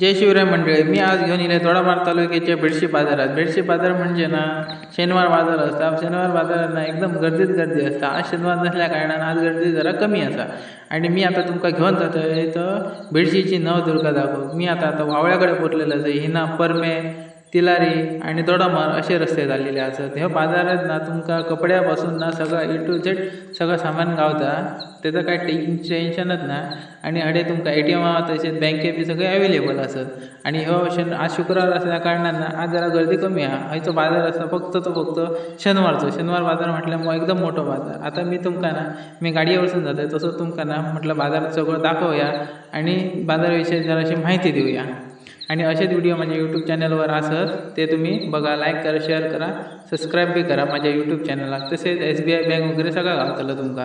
जय शिवराय मंडळी मी आज घेऊन येईल थोडाफार तालुक्याच्या बेडशी बाजारात बेडशी बाजार म्हणजे ना शनिवार बाजार असता. शनिवार बाजारात ना एकदम गर्दीच गर्दी असता. आज शनिवार नसल्या कारणान आज गर्दी जरा कमी असा. आणि मी आता तुमका घेऊन जातोय तर बेडशीची नवदुर्गा दाखव. मी आता आता वावळ्याकडे पोचलेलं आहे हिना परमे तिलारी आणि दोडामार असे रस्ते झालेले असत. ह्या बाजारात ना तुमका कपड्यापासून ना सगळं ए टू झेड सगळं सामान गावता. त्याचं काय टेन टेन्शनच ना. आणि अडे तुमका ए टी एम तसेच बँके बी सगळे अवेलेबल असत. आणि हो शन आज शुक्रवार असल्या कारणान ना आज जरा गर्दी कमी आहा. हयचो बाजार आसा फक्त तो फक्त शेनवारचो. शनिवार बाजार म्हटल्यामुळे एकदम मोठो बाजार. आता मी तुमका ना मी गाडीवरसून जातोय. तसं तुमका ना म्हटलं सगळो सगळं दाखवूया आणि बाजाराविषयी जराशी माहिती देऊया. आणि असेच व्हिडिओ माझ्या यूट्यूब चॅनलवर असत ते तुम्ही बघा लाईक करा शेअर करा सबस्क्राईब बी करा माझ्या यूट्यूब चॅनलला तसेच एस बी आय बँक वगैरे सगळं घालतलं तुमका.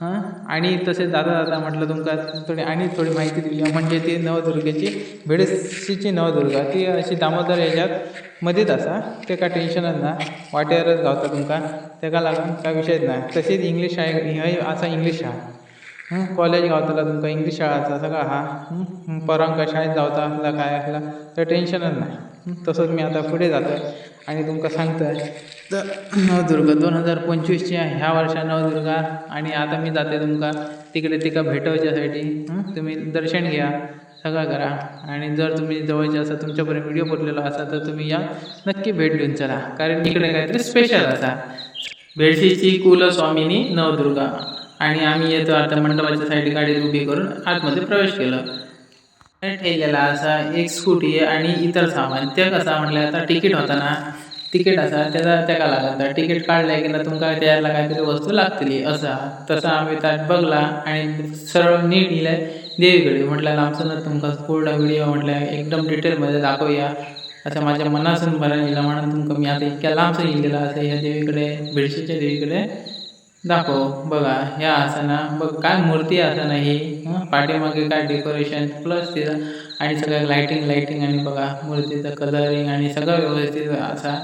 हां? आणि तसेच जाता जाता म्हटलं तुमका थोडी आणि थोडी माहिती दिली. म्हणजे ती नवदुर्गेची बेडशीची नवदुर्गा ती अशी दामोदर याच्यात मध्येच असा. ते काय टेन्शनच ना. वाटेवरच गावता तुमका. तेका लागून काय विषयच नाही. तशीच इंग्लिश आहे हे असा इंग्लिश हा. कॉलेज गावतला तुमका इंग्लिश शाळाचा सगळा हा? हं, पोरांका शाळेत जावता असला काय असला तर टेन्शनच नाही. तसोच तसंच मी आता पुढे जातो आहे आणि तुमका सांगतोय तर नवदुर्ग दोन हजार पंचवीसच्या ह्या वर्षा नवदुर्गा आणि आता मी जाते तुमका तिकडे तिका भेटवच्यासाठी साठी तुम्ही दर्शन घ्या सगळं करा. आणि जर तुम्ही जवळचे असा तुमच्यापर्यंत व्हिडिओ पडलेला असा तर तुम्ही या नक्की भेट देऊन चला. कारण इकडे काहीतरी स्पेशल असा. भेटीची कुलस्वामिनी नवदुर्गा. आणि आम्ही येतो आता मंडपाच्या साईड गाडी उभी करून आतमध्ये प्रवेश केलं. ठेवलेला असा एक स्कूटी आणि इतर सामान. ते कसा म्हटलं आता तिकीट होता ना. तिकीट असा त्याचा त्याका लागता तिकीट काढलं की ना तुमका त्याला काहीतरी वस्तू लागतली. असा तसा आम्ही त्यात बघला आणि सरळ नीट इलाय देवीकडे म्हटलं आमचं ना तुमका पूर्ण व्हिडिओ म्हटलं एकदम डिटेलमध्ये दाखवूया. असं माझ्या मनासून बरं येईल म्हणून तुमका मी आता इतक्या लांबसून येईल असं या देवीकडे बेडशीच्या देवीकडे दाखव. बघा ह्या आसना बघ काय मूर्ती आसना ही. पाठीमागे काय डेकोरेशन प्लस तिथं आणि सगळं लाइटिंग लाइटिंग आणि बघा मूर्तीचं कलरिंग आणि सगळं व्यवस्थित असा.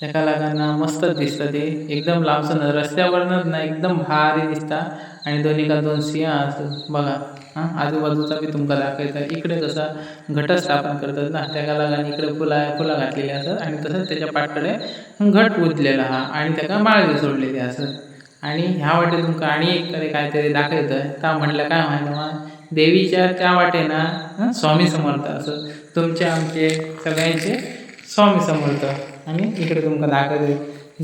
तेका लागना मस्तच दिसतं ते. एकदम लांबसून रस्त्यावरनच ना एकदम भारी दिसता. आणि दोन्ही का दोन सिंह असत बघा हां आजूबाजूचा बी तुमका दाखवायचा इकडे कसं घटस्थापन करतात ना तेका लागून इकडे फुला फुलां घातलेली असत आणि तसंच त्याच्या पाठकडे घट पुजलेला हा. आणि त्याका माळवी सोडलेली असत आणि ह्या वाटेन तुमकां आनी एक तरी काहीतरी दाखवतं त्या म्हटलं काय माहिती देवीच्या त्या वाटेन ना स्वामी समर्थ असं. तुमचे आमचे सगळ्यांचे स्वामी समर्थ. आणि इकडे तुमकां दाखवते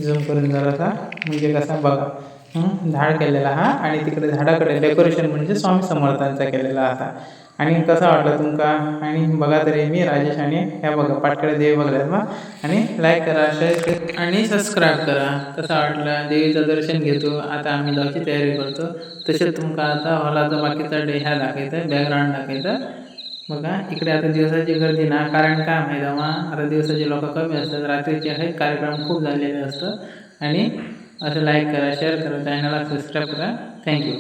झूम करून जरासा म्हणजे कसा बघा. झाड केलेला हा. आणि तिकडे झाडाकडे डेकोरेशन म्हणजे स्वामी समर्थांचा केलेला असा आणि कसा वाटलं तुमका? आणि बघा तरी मी राजेश आणि ह्या बघा पाटकडे देवी बघल्यात मग आणि लाईक करा शेअर आणि सबस्क्राईब करा. कसा वाटला? देवीचं दर्शन घेतो. आता आम्ही जायची तयारी करतो. तसेच तुमका आता हॉलाचा बाकीचा डे ह्या दाखवायचं बॅकग्राऊंड दाखवायचं बघा इकडे आता दिवसाची गर्दी ना कारण काय माहिती मग आता दिवसाचे लोक कमी असतात रात्रीचे हे कार्यक्रम खूप झालेले असतं आणि असं लाईक करा शेअर करा चॅनलला सबस्क्राईब करा. थँक्यू